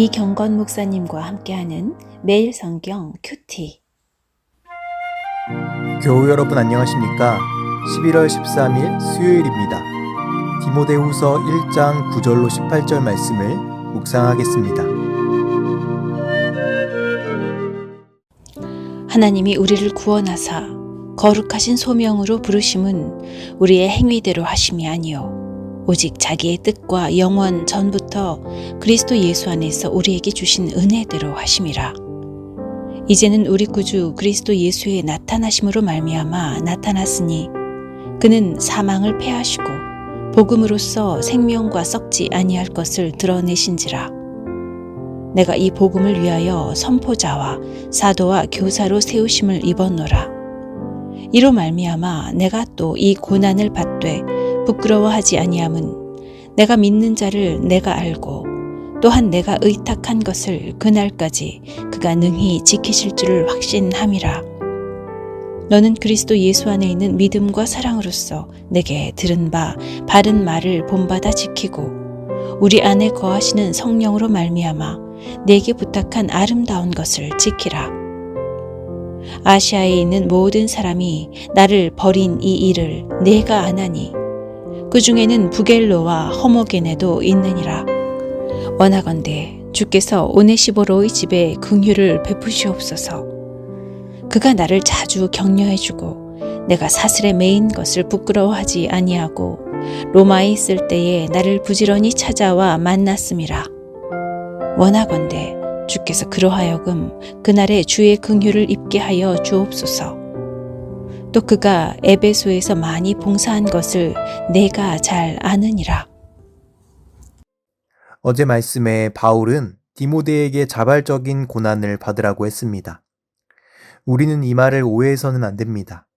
이경건 목사님과 함께하는 매일 성경 큐티. 교우 여러분 안녕하십니까? 11월 13일 수요일입니다. 디모데후서 1장 9절로 18절 말씀을 묵상하겠습니다. 하나님이 우리를 구원하사 거룩하신 소명으로 부르심은 우리의 행위대로 하심이 아니요 오직 자기의 뜻과 영원 전부터 그리스도 예수 안에서 우리에게 주신 은혜대로 하심이라. 이제는 우리 구주 그리스도 예수의 나타나심으로 말미암아 나타났으니 그는 사망을 패하시고 복음으로써 생명과 썩지 아니할 것을 드러내신지라. 내가 이 복음을 위하여 선포자와 사도와 교사로 세우심을 입었노라. 이로 말미암아 내가 또 이 고난을 받되 부끄러워하지 아니함은 내가 믿는 자를 내가 알고 또한 내가 의탁한 것을 그날까지 그가 능히 지키실 줄을 확신함이라. 너는 그리스도 예수 안에 있는 믿음과 사랑으로서 내게 들은 바 바른 말을 본받아 지키고 우리 안에 거하시는 성령으로 말미암아 내게 부탁한 아름다운 것을 지키라. 아시아에 있는 모든 사람이 나를 버린 이 일을 내가 아나니 그 중에는 부겔로와 허모게네도 있느니라. 원하건대 주께서 오네시보로의 집에 긍휼을 베푸시옵소서. 그가 나를 자주 격려해주고 내가 사슬에 매인 것을 부끄러워하지 아니하고 로마에 있을 때에 나를 부지런히 찾아와 만났음이라. 원하건대 주께서 그러하여금 그날에 주의 긍휼을 입게 하여 주옵소서. 또 그가 에베소에서 많이 봉사한 것을 내가 잘 아느니라. 어제 말씀에 바울은 디모데에게 자발적인 고난을 받으라고 했습니다. 우리는 이 말을 오해해서는 안 됩니다.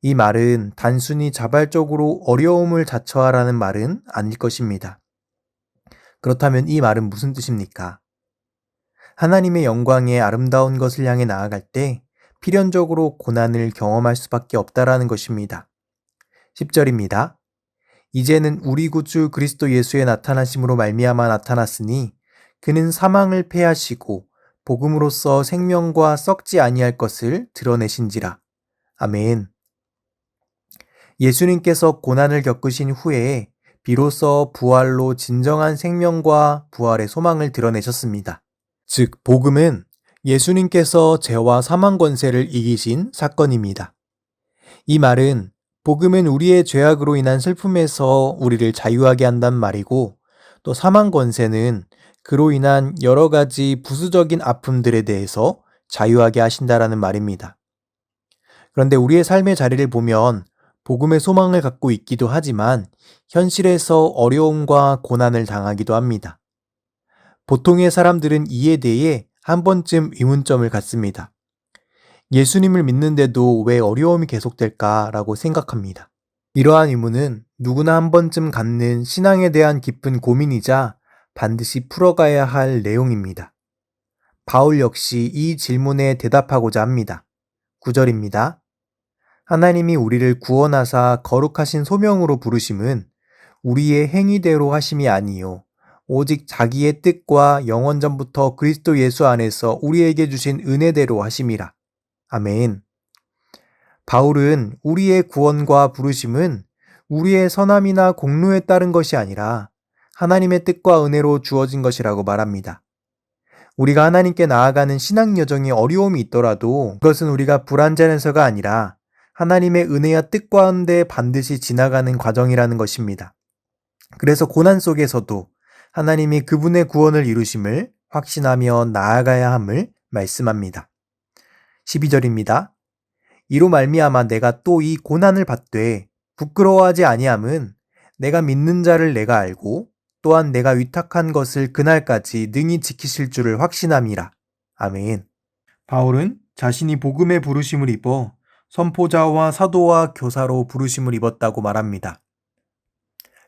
이 말은 단순히 자발적으로 어려움을 자처하라는 말은 아닐 것입니다. 그렇다면 이 말은 무슨 뜻입니까? 하나님의 영광의 아름다운 것을 향해 나아갈 때 필연적으로 고난을 경험할 수밖에 없다라는 것입니다. 10절입니다. 이제는 우리 구주 그리스도 예수의 나타나심으로 말미암아 나타났으니 그는 사망을 패하시고 복음으로써 생명과 썩지 아니할 것을 드러내신지라. 아멘. 예수님께서 고난을 겪으신 후에 비로소 부활로 진정한 생명과 부활의 소망을 드러내셨습니다. 즉, 복음은 예수님께서 죄와 사망 권세를 이기신 사건입니다. 이 말은 복음은 우리의 죄악으로 인한 슬픔에서 우리를 자유하게 한단 말이고 또 사망 권세는 그로 인한 여러 가지 부수적인 아픔들에 대해서 자유하게 하신다라는 말입니다. 그런데 우리의 삶의 자리를 보면 복음의 소망을 갖고 있기도 하지만 현실에서 어려움과 고난을 당하기도 합니다. 보통의 사람들은 이에 대해 한 번쯤 의문점을 갖습니다. 예수님을 믿는데도 왜 어려움이 계속될까라고 생각합니다. 이러한 의문은 누구나 한 번쯤 갖는 신앙에 대한 깊은 고민이자 반드시 풀어가야 할 내용입니다. 바울 역시 이 질문에 대답하고자 합니다. 9절입니다. 하나님이 우리를 구원하사 거룩하신 소명으로 부르심은 우리의 행위대로 하심이 아니요 오직 자기의 뜻과 영원 전부터 그리스도 예수 안에서 우리에게 주신 은혜대로 하심이라. 아멘. 바울은 우리의 구원과 부르심은 우리의 선함이나 공로에 따른 것이 아니라 하나님의 뜻과 은혜로 주어진 것이라고 말합니다. 우리가 하나님께 나아가는 신앙 여정이 어려움이 있더라도 그것은 우리가 불완전해서가 아니라 하나님의 은혜와 뜻 가운데 반드시 지나가는 과정이라는 것입니다. 그래서 고난 속에서도 하나님이 그분의 구원을 이루심을 확신하며 나아가야 함을 말씀합니다. 12절입니다. 이로 말미암아 내가 또 이 고난을 받되 부끄러워하지 아니함은 내가 믿는 자를 내가 알고 또한 내가 위탁한 것을 그날까지 능히 지키실 줄을 확신함이라. 아멘. 바울은 자신이 복음의 부르심을 입어 선포자와 사도와 교사로 부르심을 입었다고 말합니다.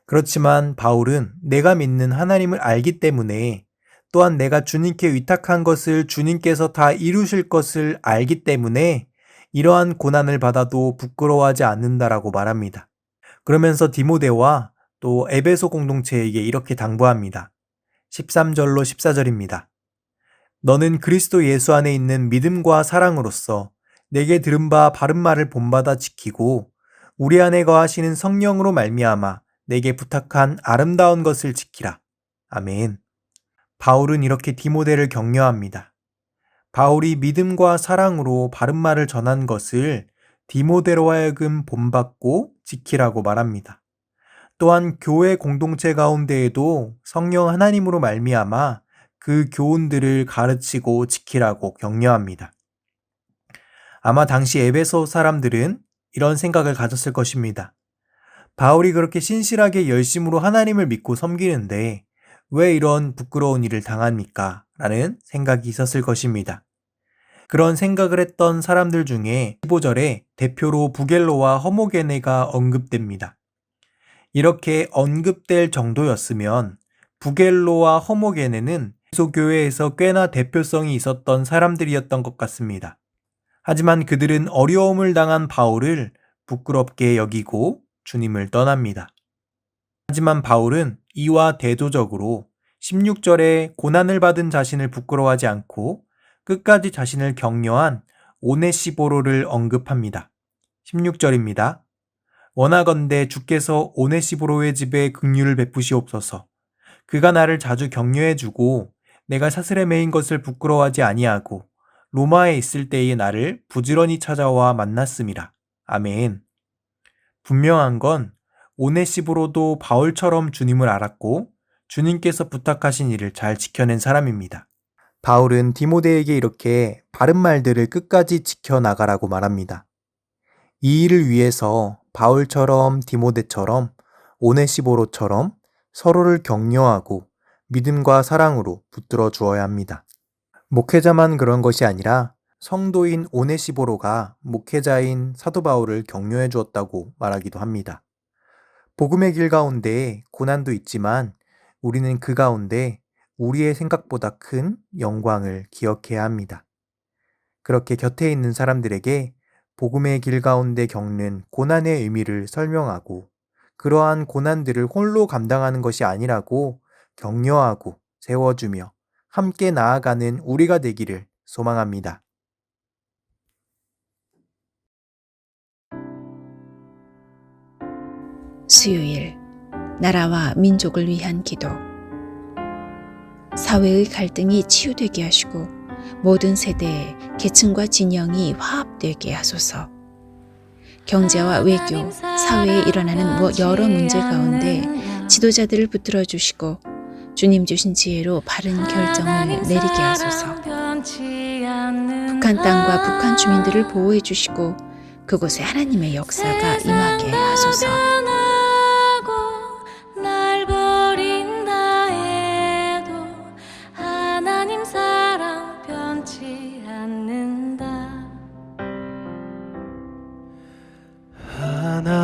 그렇지만 바울은 내가 믿는 하나님을 알기 때문에 또한 내가 주님께 위탁한 것을 주님께서 다 이루실 것을 알기 때문에 이러한 고난을 받아도 부끄러워하지 않는다라고 말합니다. 그러면서 디모데와 또 에베소 공동체에게 이렇게 당부합니다. 13절로 14절입니다. 너는 그리스도 예수 안에 있는 믿음과 사랑으로서 내게 들은 바 바른 말을 본받아 지키고 우리 안에 거하시는 성령으로 말미암아 내게 부탁한 아름다운 것을 지키라. 아멘. 바울은 이렇게 디모데를 격려합니다. 바울이 믿음과 사랑으로 바른 말을 전한 것을 디모데로 하여금 본받고 지키라고 말합니다. 또한 교회 공동체 가운데에도 성령 하나님으로 말미암아 그 교훈들을 가르치고 지키라고 격려합니다. 아마 당시 에베소 사람들은 이런 생각을 가졌을 것입니다. 바울이 그렇게 신실하게 열심으로 하나님을 믿고 섬기는데 왜 이런 부끄러운 일을 당합니까? 라는 생각이 있었을 것입니다. 그런 생각을 했던 사람들 중에 15절에 대표로 부겔로와 허모게네가 언급됩니다. 이렇게 언급될 정도였으면 부겔로와 허모게네는 소교회에서 꽤나 대표성이 있었던 사람들이었던 것 같습니다. 하지만 그들은 어려움을 당한 바울을 부끄럽게 여기고 주님을 떠납니다. 하지만 바울은 이와 대조적으로 16절에 고난을 받은 자신을 부끄러워하지 않고 끝까지 자신을 격려한 오네시보로를 언급합니다. 16절입니다. 원하건대 주께서 오네시보로의 집에 긍휼을 베푸시옵소서. 그가 나를 자주 격려해 주고 내가 사슬에 매인 것을 부끄러워하지 아니하고 로마에 있을 때의 나를 부지런히 찾아와 만났음이라. 아멘. 분명한 건 오네시보로도 바울처럼 주님을 알았고 주님께서 부탁하신 일을 잘 지켜낸 사람입니다. 바울은 디모데에게 이렇게 바른 말들을 끝까지 지켜나가라고 말합니다. 이 일을 위해서 바울처럼 디모데처럼 오네시보로처럼 서로를 격려하고 믿음과 사랑으로 붙들어 주어야 합니다. 목회자만 그런 것이 아니라 성도인 오네시보로가 목회자인 사도 바울을 격려해 주었다고 말하기도 합니다. 복음의 길 가운데 고난도 있지만 우리는 그 가운데 우리의 생각보다 큰 영광을 기억해야 합니다. 그렇게 곁에 있는 사람들에게 복음의 길 가운데 겪는 고난의 의미를 설명하고 그러한 고난들을 홀로 감당하는 것이 아니라고 격려하고 세워주며 함께 나아가는 우리가 되기를 소망합니다. 수요일 나라와 민족을 위한 기도 사회의 갈등이 치유되게 하시고 모든 세대의 계층과 진영이 화합되게 하소서. 경제와 외교, 사회에 일어나는 뭐 여러 문제 가운데 지도자들을 붙들어 주시고 주님 주신 지혜로 바른 결정을 내리게 하소서. 북한 땅과 북한 주민들을 보호해 주시고 그곳에 하나님의 역사가 임하게 하소서.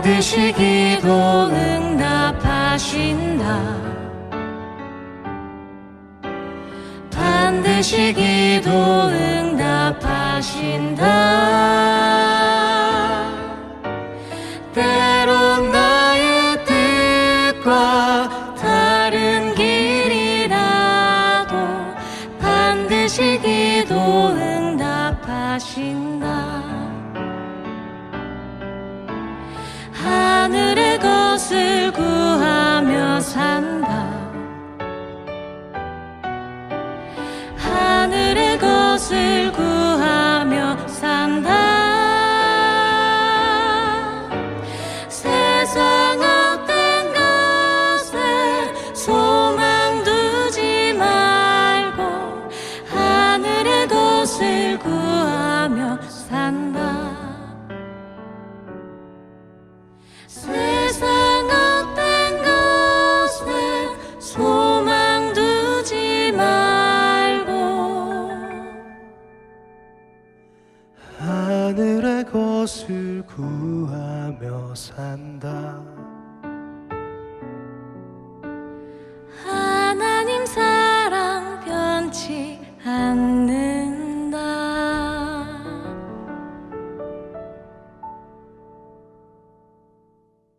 반드시 기도 응답하신다. 반드시 기도 응답하신다 것을 구하며 산다